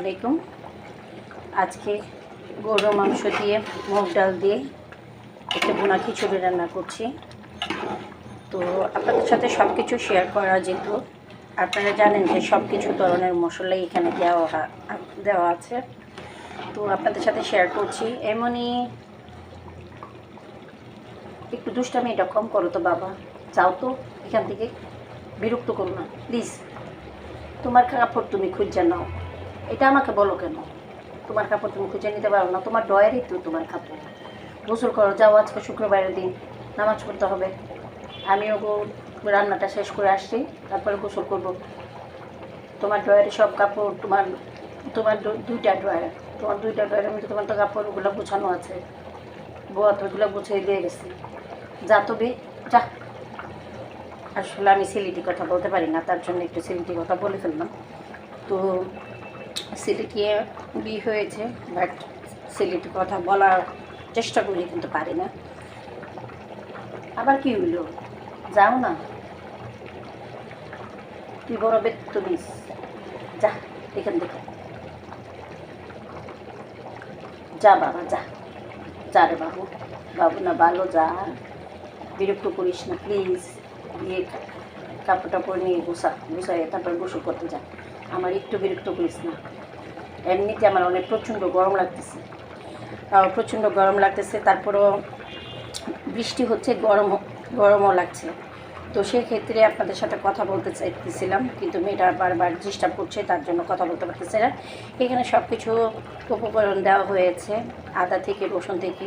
আলাইকুম। আজকে গরু মাংস দিয়ে, মুগ ডাল দিয়ে একটা বোনা খিচুড়ি রান্না করছি। তো আপনাদের সাথে সব কিছু শেয়ার করা যেত। আপনারা জানেন যে সব কিছু ধরনের মশলাই এখানে দেওয়া দেওয়া আছে। তো আপনাদের সাথে শেয়ার করছি। এমনই একটু দুষ্টামি এটা কম করো তো বাবা। যাও তো এখান থেকে। বিরক্ত করো না প্লিজ তোমার কাপড় তুমি খুঁজে নাও। এটা আমাকে বলো কেন? তোমার কাপড় তুমি খুঁজে নিতে পারো না, তোমার ডয়ারই তো তোমার কাপড়। গোসল করো, যাও আজকে শুক্রবারের দিন, নামাজ পড়তে হবে। আমিও রান্নাটা শেষ করে আসছি, তারপরে গোসল করব। তোমার ডয়ারে সব কাপড়, তোমার তোমার দুইটা ড্রয়ার তোমার দুইটা ড্রয়ারের মধ্যে তোমার তো কাপড়গুলো গোছানো আছে। বোয়া তো ওগুলো গুছিয়ে দিয়ে গেছি। যা তবে যা। আসলে আমি সিলিটি কথা বলতে পারি না, তার জন্য একটু সিলিটি কথা বলে ফেললাম। তো সিলেটিয়ে বিয়ে হয়েছে বাট সিলেটি কথা বলার চেষ্টা করি, কিন্তু পারি না। আবার কি হইল? যাও না। তুই বড় বেতনিস যা, এখান থেকে। যা বাবা, যা। যা রে বাবু। বাবু না ভালো, যা। বিরক্ত করিস না প্লিজ গিয়ে কাপড় টাপড় নিয়ে গুছা গুছাই তারপর গোসল করতে যা। আমার একটু বিরক্ত করিস না। এমনিতে আমার অনেক প্রচণ্ড গরম লাগতেছে। প্রচণ্ড গরম লাগতেছে, তারপরও বৃষ্টি হচ্ছে, গরম গরমও লাগছে। তো সেক্ষেত্রে আপনাদের সাথে কথা বলতে চাইতেছিলাম, কিন্তু মেয়েটা বারবার ডিস্টার্ব করছে, তার জন্য কথা বলতে পারতেছে না। এখানে সব কিছু উপকরণ দেওয়া হয়েছে, আদা থেকে, রসুন থেকে,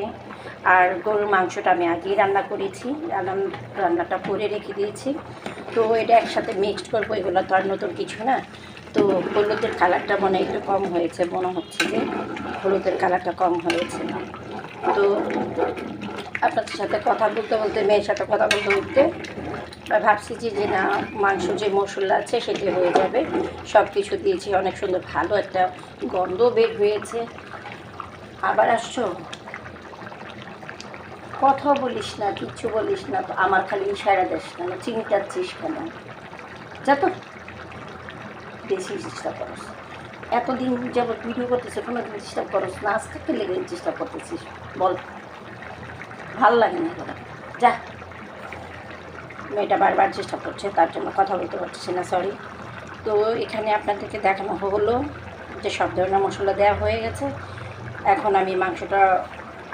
আর গরুর মাংসটা আমি আগেই রান্না করেছি। রান্না, রান্নাটা করে রেখে দিয়েছি। তো এটা একসাথে মিক্সড করব, এগুলো তো আর নতুন কিছু না। তো হলুদের কালারটা মনে একটু কম হয়েছে, মনে হচ্ছে যে হলুদের কালারটা কম হয়েছে। তো আপনাদের সাথে কথা বলতে বলতে, মেয়ের সাথে কথা বলতে বলতে ভাবছি যে যে না মাংস যে মশলা আছে সেটি হয়ে যাবে। সব কিছু দিয়েছি, অনেক সুন্দর ভালো একটা গন্ধ বের হয়েছে। আবার আসছো? কথা বলিস না, কিচ্ছু বলিস না, আমার খালি ইশারা দিস না না, চিন্তাচ্ছিস কেন? যা তো বেশি চেষ্টা করস। এতদিন যাবত ভিডিও করতেছে কোনো দিন চেষ্টা করস না, আজকে কে লেগে চেষ্টা করতেছিস, বল। ভালো লাগে না যা। মেয়েটা বারবার চেষ্টা করছে, তার জন্য কথা বলতে পারছি না সরি তো এখানে আপনাদেরকে দেখানো হলো যে সব ধরনের মশলা দেওয়া হয়ে গেছে। এখন আমি মাংসটা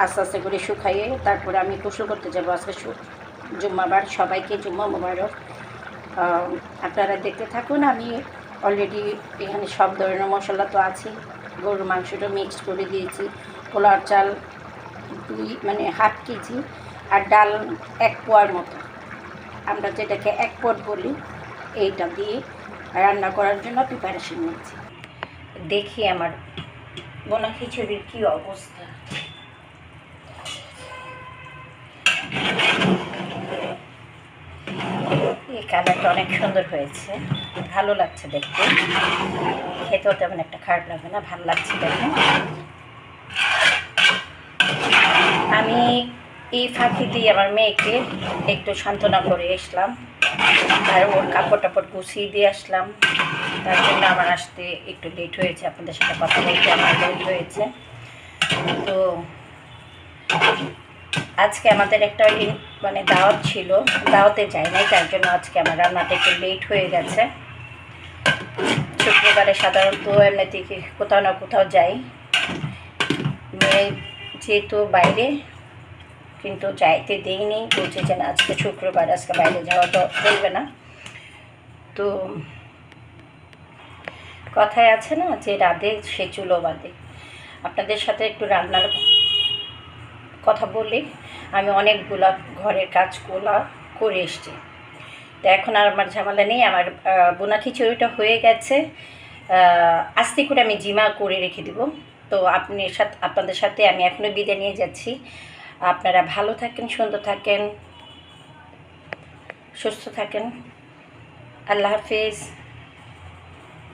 আস্তে আস্তে করে শুকাইয়ে তারপরে আমি গোসল করতে যাব আজকে জুম্মাবার। সবাইকে জুম্মা মোবারক। আপনারা দেখতে থাকুন, আমি অলরেডি এখানে সব ধরনের মশলা তো আছে। গরুর মাংসটা মিক্স করে দিয়েছি। পোলার চাল দুই মানে হাফ কেজি আর ডাল এক পোয়ার মতো। আমরা যেটাকে এক পট বলি, এইটা দিয়ে রান্না করার জন্য প্রিপারেশন নিচ্ছি দেখি আমার বোনা খিচুড়ির কী অবস্থা। কালারটা অনেক সুন্দর হয়েছে। ভালো লাগছে দেখতে। খেতেও তেমন একটা খারাপ লাগবে না, ভালো লাগছে দেখুন আমি এই ফাঁকি দিয়ে আমার মেয়েকে একটু সান্ত্বনা করে আসলাম। আর ওর কাপড় টাপড় গুছিয়ে দিয়ে আসলাম। তার জন্য আমার আসতে একটু লেট হয়েছে, আপনাদের সাথে কথা বলতে আমার লেট হয়েছে। তো আজকে আমাদের একটা মানে দাওয়াত ছিল, দাওয়াতে যাই নাই, তার জন্য আজকে আমার রান্নাটা একটু লেট হয়ে গেছে। শুক্রবারে সাধারণত এমনি থেকে কোথাও না কোথাও যাই। মেয়ে যেহেতু বাইরে, কিন্তু যাইতে দেইনি বলছে যে না, আজকে শুক্রবার, আজকে বাইরে যাওয়া তো চলবে না। তো কথায় আছে না, যে রাধে সে চুলো বাঁধে। আপনাদের সাথে একটু রান্নার কথা বলি আমি অনেকগুলা ঘরের কাজগুলা করে এসছি। তো এখন আর আমার ঝামেলা নেই, আমার বোনা খিচুড়িটা হয়ে গেছে। আস্তে করে আমি জিমা করে রেখে দিব। তো আপনি সাথে, আপনাদের সাথে আমি এখনও বিদায় নিয়ে যাচ্ছি। আপনারা ভালো থাকেন, সুন্দর থাকেন, সুস্থ থাকেন। আল্লাহ হাফিজ।